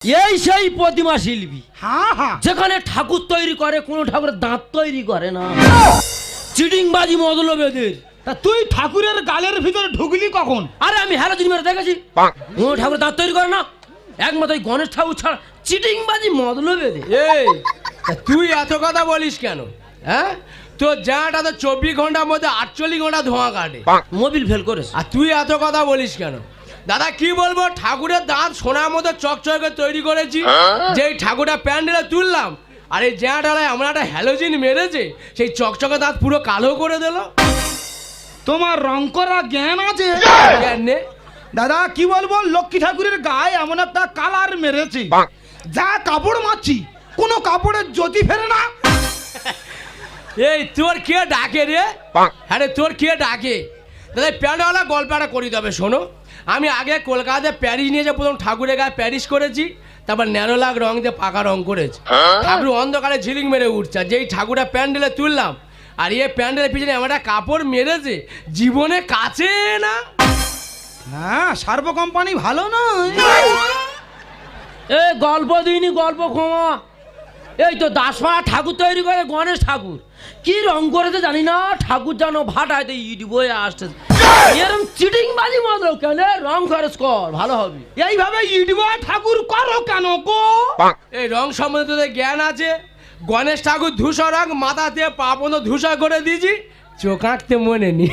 এই সেই প্রতিমা শিল্পী। হ্যাঁ হ্যাঁ যেখানে ঠাকুর তৈরি করে কোনো ঠাকুরের দাঁত তৈরি করে না। চিটিংবাজি মদলবেদের তা তুই ঠাকুরের গালের ভিতরে ঢুকলি কখন? আরে আমি হ্যালো জিনিস মেরে দেখেছি। কোনো ঠাকুর দাঁত তৈরি করে না। একমাত্র ওই গণেশ ঠাকুর ছাড়া চিটিংবাজি মদলবেদের এই তা তুই এত কথা বলিস কেন? হ্যাঁ? তোর জায়গাটা তো চব্বিশ ঘণ্টার মধ্যে আটচল্লিশ ঘণ্টা ধোঁয়া কাটে। মোবিল ফেল করেছে। আর তুই এত কথা বলিস কেন? দাদা কি বলব? ঠাকুরের দাঁত সোনার মতো চকচকে তৈরি করেছি। যেই ঠাকুরটা প্যান্ডেলে তুললাম আর এই জ্যাঁটালায় আমরা একটা হ্যালোজিন মেরেছে সেই চকচকে দাঁত পুরো কালো করে দিল। তোমার রং করা জ্ঞান আছে? জ্ঞানে দাদা কি বলব? লক্ষ্মী ঠাকুরের গায়ে এমন একটা কালার মেরেছে। যা কাপড় মারছি কোনো কাপড়ের জ্যোতি ফেরে না। এই তোর কে ডাকে রে? হ্যাঁ রে তোর কে ডাকে? দাদা এই গল্প একটা করি তবে শোনো। আমি আগে কলকাতাতে প্যারিস নিয়ে যে প্রথম ঠাকুরের গায়ে প্যারিস করেছি তারপর ন্যানো লাগ রং দিয়ে পাকা রং করেছি। ঠাকুর অন্ধকারে ঝিলিং মেরে উঠছে যেই ঠাকুরটা প্যান্ডেলে তুললাম আর ইয়ে প্যান্ডেলের পিছনে আমার একটা কাপড় মেরেছে জীবনে কাছে না। হ্যাঁ সার্বো কোম্পানি ভালো নয়। এ গল্প দিইনি গল্প ক্ষমা। এই তো দাসপাড়া ঠাকুর তৈরি করে গণেশ ঠাকুর। কি রং করেছে জানি না ঠাকুর যেন ভাটায় তো ইট বয়ে আসছে। এরম চিটিং বাজি মতো কেন? রং খরচ কর ভালো হবে। এইভাবে ইডবা ঠাকুর করো কেন গো? এই রং সম্বন্ধে তোদের জ্ঞান আছে? গণেশ ঠাকুর ধূসর রং মাথাতে পা পর্যন্ত ধূসর করে দিয়েছি চোখ আঁকতে মনে নি